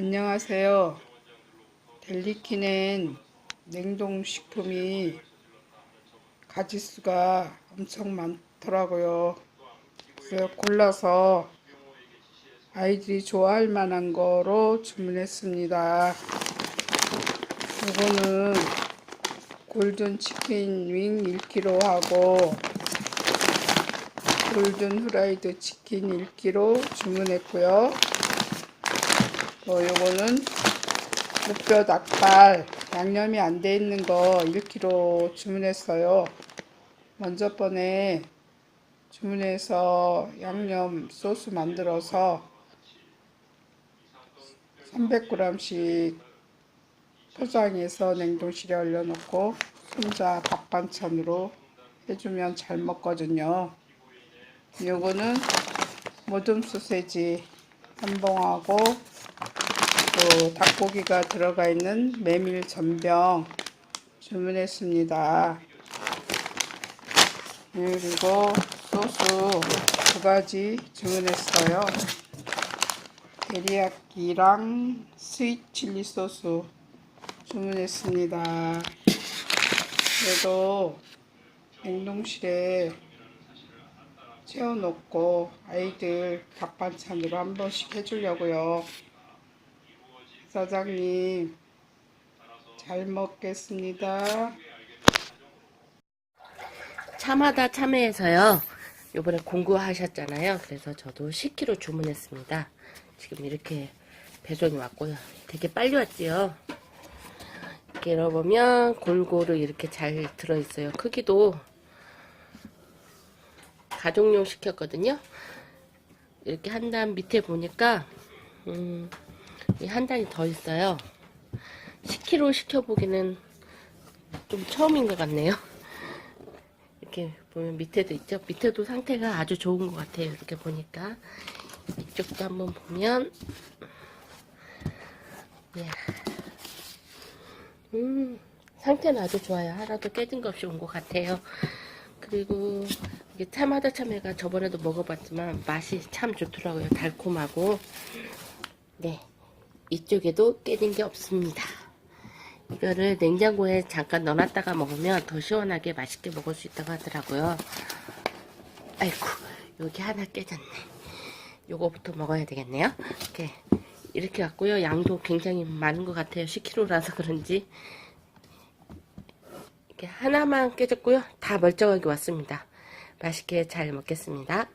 안녕하세요. 델리키는 냉동식품이 가지수가 엄청 많더라고요. 그래서 골라서 아이들이 좋아할 만한 거로 주문했습니다. 이거는 골든 치킨 윙 1kg 하고 골든 후라이드 치킨 1kg 주문했고요. 어, 요거는 무뼈 닭발 양념이 안 돼 있는 거 1kg 주문했어요. 먼저 번에 주문해서 양념 소스 만들어서 300g씩 포장해서 냉동실에 얼려놓고 손자 밥 반찬으로 해주면 잘 먹거든요. 요거는 모듬 소세지 한 봉하고 또 닭고기가 들어가 있는 메밀 전병 주문했습니다. 그리고 소스 두 가지 주문했어요. 데리야끼랑 스윗 칠리 소스 주문했습니다. 그래도 냉동실에 채워놓고 아이들 밥 반찬으로 한 번씩 해주려고요. 사장님, 잘 먹겠습니다. 참하다 참외에서요. 요번에 공구하셨잖아요. 그래서 저도 10kg 주문했습니다. 지금 이렇게 배송이 왔고요. 되게 빨리 왔지요. 이렇게 열어보면 골고루 이렇게 잘 들어있어요. 크기도 가족용 시켰거든요. 이렇게 한단 밑에 보니까 음, 이 한 단이 더 있어요. 10kg 시켜보기는 좀 처음인 것 같네요. 이렇게 보면 밑에도 있죠. 밑에도 상태가 아주 좋은 것 같아요. 이렇게 보니까 이쪽도 한번 보면 예. 음 상태는 아주 좋아요. 하나도 깨진 거 없이 온 것 같아요. 그리고 이게 참하다 참외가 저번에도 먹어봤지만 맛이 참 좋더라고요. 달콤하고 네 이쪽에도 깨진 게 없습니다. 이거를 냉장고에 잠깐 넣어놨다가 먹으면 더 시원하게 맛있게 먹을 수 있다고 하더라고요. 아이고, 여기 하나 깨졌네. 요거부터 먹어야 되겠네요. 이렇게, 이렇게 갖고요. 양도 굉장히 많은 것 같아요. 10kg라서 그런지. 이렇게 하나만 깨졌고요. 다 멀쩡하게 왔습니다. 맛있게 잘 먹겠습니다.